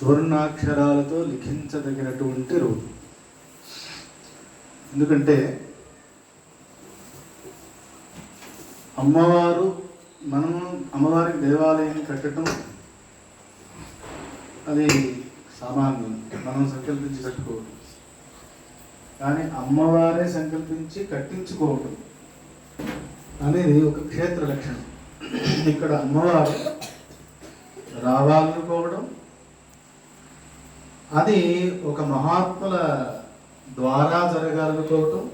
సువర్ణాక్షరాలతో లిఖించదగినటువంటి రోజు. ఎందుకంటే అమ్మవారు మనము అమ్మవారి దేవాలయం కట్టడం అది సామాన్యం. మనం సంకల్పించి కట్టుకోవడం. కానీ అమ్మవారే సంకల్పించి కట్టించుకోవడం అనేది ఒక క్షేత్ర లక్షణం. ఇక్కడ అమ్మవారు రావాలను అది ఒక మహాత్ముల ద్వారా జరగాలనుకోవటం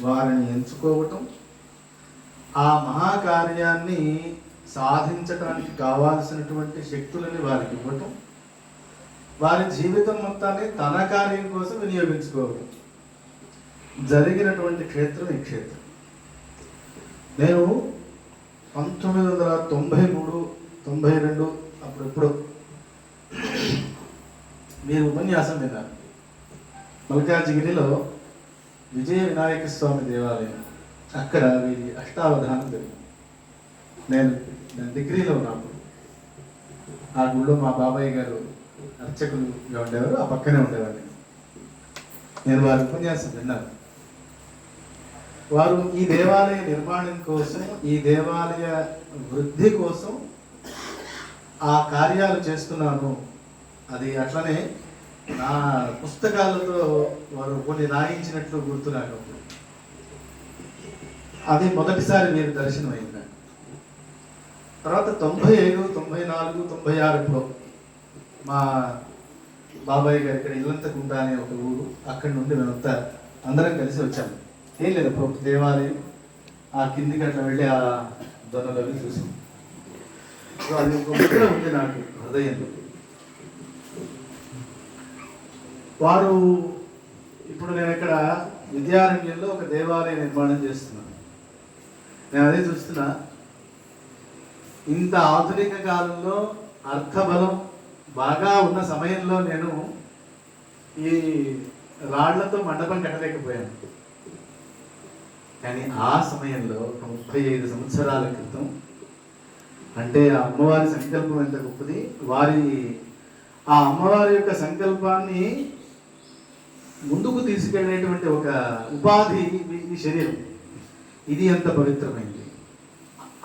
వారిని ఎంచుకోవటం ఆ మహాకార్యాన్ని సాధించడానికి కావాల్సినటువంటి శక్తులని వారికి ఇవ్వటం వారి జీవితం మొత్తాన్ని తన కార్యం కోసం వినియోగించుకోవటం. జరిగినటువంటి క్షేత్రం ఈ క్షేత్రం. నేను పంతొమ్మిది వందల తొంభై మూడు తొంభై రెండు అప్పుడెప్పుడు ఉపన్యాసం విన్నారు మల్కాజిగిరిలో విజయ వినాయక స్వామి దేవాలయం. అక్కడ వీరి అష్టావధానం జరిగింది. నేను నేను డిగ్రీలో ఉన్నప్పుడు ఆ గుళ్ళో మా బాబాయ్ గారు అర్చకులుగా ఉండేవారు ఆ పక్కనే ఉండేవాడిని నేను వారి ఉపన్యాసం విన్నాను. వారు ఈ దేవాలయ నిర్మాణం కోసం ఈ దేవాలయ వృద్ధి కోసం ఆ కార్యాలు చేస్తున్నాను. అది అట్లనే నా పుస్తకాలతో వారు కొన్ని రాయించినట్లు గుర్తు నాకు అది మొదటిసారి మీరు దర్శనం అయింది తర్వాత తొంభై ఐదు తొంభై నాలుగు తొంభై ఆరులో మా బాబాయ్ గారు ఇక్కడ ఇల్లంతకుంట అనే ఒక ఊరు అక్కడి నుండి మేమంతా అందరం కలిసి వచ్చాము ఏం లేదు అప్పుడు ఒక దేవాలయం ఆ కిందికి అట్లా వెళ్ళి ఆ దొనలోకి చూసాం. అది ఒక ముద్ర ఉంది నాకు హృదయంలో వారు ఇప్పుడు నేను ఇక్కడ విద్యారణ్యంలో ఒక దేవాలయ నిర్మాణం చేస్తున్నాను. నేను అదే చూస్తున్నా. ఇంత ఆధునిక కాలంలో అర్థబలం బాగా ఉన్న సమయంలో నేను ఈ రాళ్ళతో మండపం కట్టలేకపోయాను. కానీ ఆ సమయంలో ఒక ముప్పై ఐదు సంవత్సరాల క్రితం అంటే ఆ అమ్మవారి సంకల్పం ఎంత గొప్పది? వారి ఆ అమ్మవారి యొక్క సంకల్పాన్ని ముందుకు తీసుకెళ్ళేటువంటి ఒక ఉపాధి మీ శరీరం. ఇది ఎంత పవిత్రమైంది.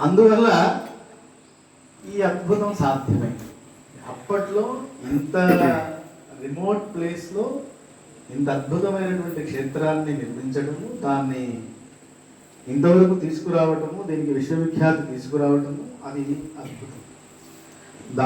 అందువల్ల ఈ అద్భుతం సాధ్యమైంది. అప్పట్లో ఇంత రిమోట్ ప్లేస్లో ఇంత అద్భుతమైనటువంటి క్షేత్రాన్ని నిర్మించడము దాన్ని ఇంతవరకు తీసుకురావటము దీనికి విశ్వవిఖ్యాతి తీసుకురావటము అది అద్భుతం.